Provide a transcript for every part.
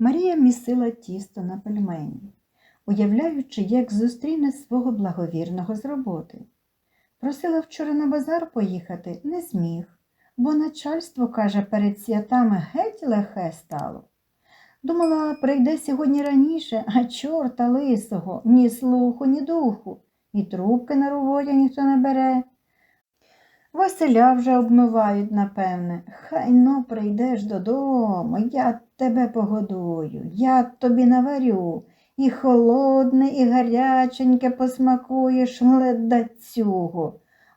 Марія місила тісто на пельмені, уявляючи, як зустріне свого благовірного з роботи. Просила вчора на базар поїхати, не зміг, бо начальство, каже, перед святами геть лихе стало. Думала, прийде сьогодні раніше, а чорта лисого, ні слуху, ні духу, і трубки на роботі ніхто не бере. Василя вже обмивають, напевне. Хай но прийдеш додому, я тебе погодую, я тобі наварю. І холодне, і гаряченьке посмакуєш, леда.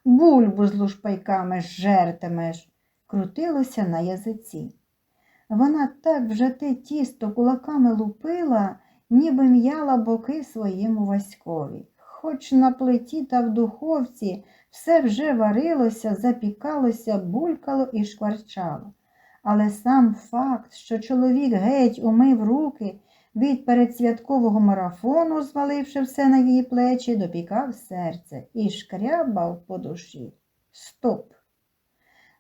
Бульбу з лушпайками жертимеш, крутилося на язиці. Вона так вже те тісто кулаками лупила, ніби м'яла боки своєму Васькові. Хоч на плиті та в духовці все вже варилося, запікалося, булькало і шкварчало. Але сам факт, що чоловік геть умив руки від передсвяткового марафону, зваливши все на її плечі, допікав серце і шкрябав по душі. Стоп!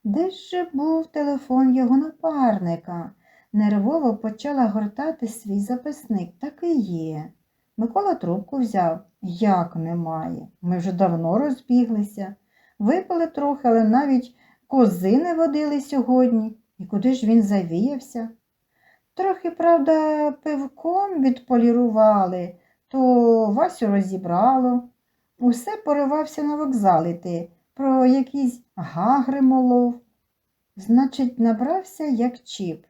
Де ж же був телефон його напарника? Нервово почала гортати свій записник. Так і є. Микола трубку взяв. Як немає? Ми вже давно розбіглися. Випили трохи, але навіть кози не водили сьогодні. І куди ж він завіявся? Трохи, правда, пивком відполірували, то Васю розібрало. Усе поривався на вокзал іти, про якісь гагри молов. Значить, набрався як чіп.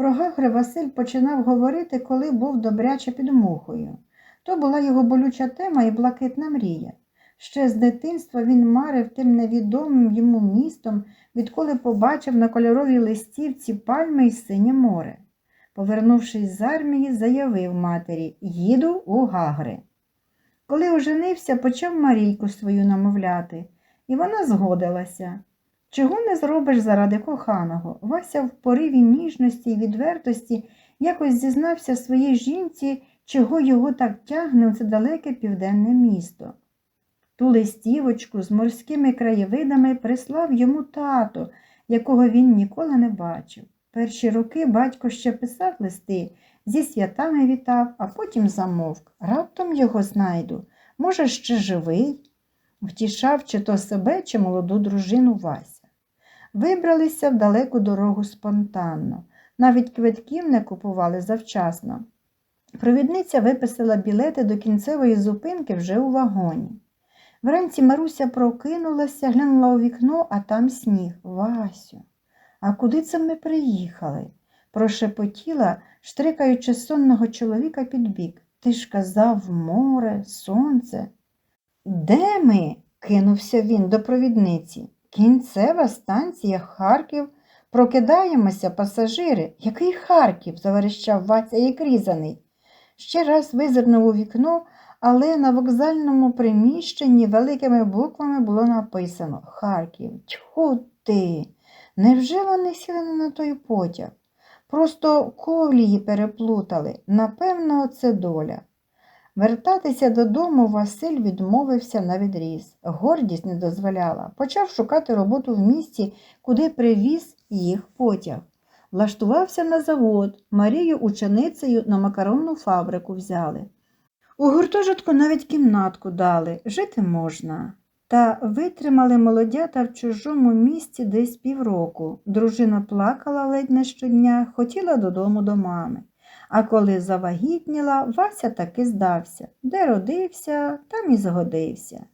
Про гагри Василь починав говорити, коли був добряче під мухою. То була його болюча тема і блакитна мрія. Ще з дитинства він марив тим невідомим йому містом, відколи побачив на кольоровій листівці пальми і синє море. Повернувшись з армії, заявив матері Їду у Гагри. Коли оженився, почав Марійку свою намовляти, і вона згодилася. Чого не зробиш заради коханого? Вася в пориві ніжності і відвертості якось зізнався своїй жінці, чого його так тягне у це далеке південне місто. Ту листівочку з морськими краєвидами прислав йому тато, якого він ніколи не бачив. Перші роки батько ще писав листи, зі святами вітав, а потім замовк. Раптом його знайду. Може, ще живий? Втішав чи то себе, чи молоду дружину Вася. Вибралися в далеку дорогу спонтанно. Навіть квитків не купували завчасно. Провідниця виписала білети до кінцевої зупинки вже у вагоні. Вранці Маруся прокинулася, глянула у вікно, а там сніг. Васю, а куди це ми приїхали? прошепотіла, штрикаючи сонного чоловіка під бік. Ти ж казав море, сонце. Де ми? кинувся він до провідниці. Кінцева станція Харків. Прокидаємося, пасажири. Який Харків? заверещав Вася як різаний. Ще раз визирнув у вікно, але на вокзальному приміщенні великими буквами було написано Харків. Тьху ти! Невже вони сіли на той потяг? Просто колії переплутали. Напевно, це доля. Вертатися додому Василь відмовився на відріз. Гордість не дозволяла. Почав шукати роботу в місті, куди привіз їх потяг. Влаштувався на завод, Марію ученицею на макаронну фабрику взяли. У гуртожитку навіть кімнатку дали, жити можна. Та витримали молодята в чужому місці десь півроку. Дружина плакала ледь не щодня, хотіла додому до мами. А коли завагітніла, Вася таки здався. Де родився, там і згодився.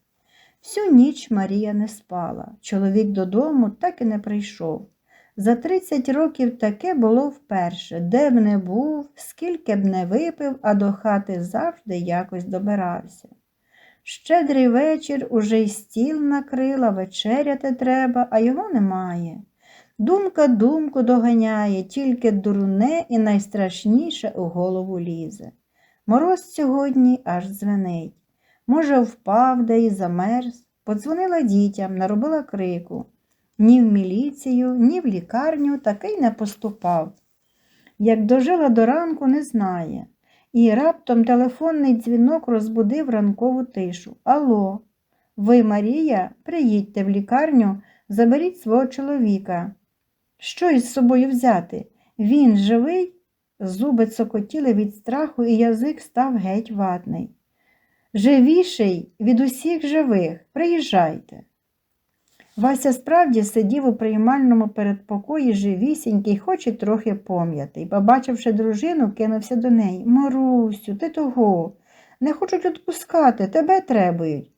Всю ніч Марія не спала. Чоловік додому так і не прийшов. За 30 років таке було вперше, де б не був, скільки б не випив, а до хати завжди якось добирався. Щедрий вечір уже й стіл накрила, вечеряти треба, а його немає. Думка думку доганяє, тільки дурне і найстрашніше у голову лізе. Мороз сьогодні аж дзвенить. Може, впав де і замерз, подзвонила дітям, наробила крику. Ні в міліцію, ні в лікарню такий не поступав. Як дожила до ранку, не знає. І раптом телефонний дзвінок розбудив ранкову тишу. Алло, ви, Марія, приїдьте в лікарню, заберіть свого чоловіка. Що із собою взяти? Він живий? Зуби цокотіли від страху, і язик став геть ватний. Живіший від усіх живих, приїжджайте. Вася справді сидів у приймальному передпокої живісінький, хоч і трохи пом'ятий. Побачивши дружину, кинувся до неї. Марусю, ти того. Не хочуть відпускати, тебе требують.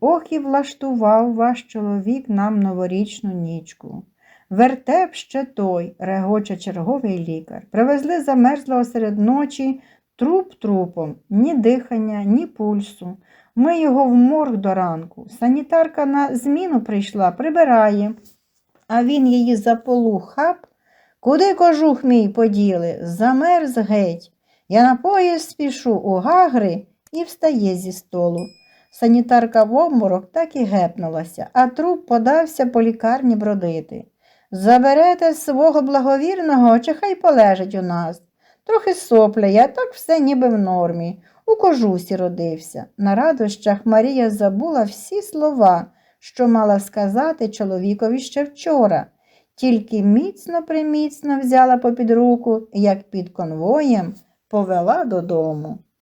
Ох і влаштував ваш чоловік нам новорічну нічку. Вертеп ще той, регоче черговий лікар. Привезли замерзлого серед ночі труп трупом, ні дихання, ні пульсу. Ми його в морг до ранку. Санітарка на зміну прийшла, прибирає. А він її за полу хап. Куди кожух мій поділи? Замерз геть. Я на поїзд спішу у гагри і встає зі столу. Санітарка в обморок так і гепнулася, а труп подався по лікарні бродити. Заберете свого благовірного, чи хай полежить у нас. Трохи сопляє, а так все ніби в нормі. У кожусі родився. На радощах Марія забула всі слова, що мала сказати чоловікові ще вчора, тільки міцно приміцно взяла попід руку, як під конвоєм повела додому.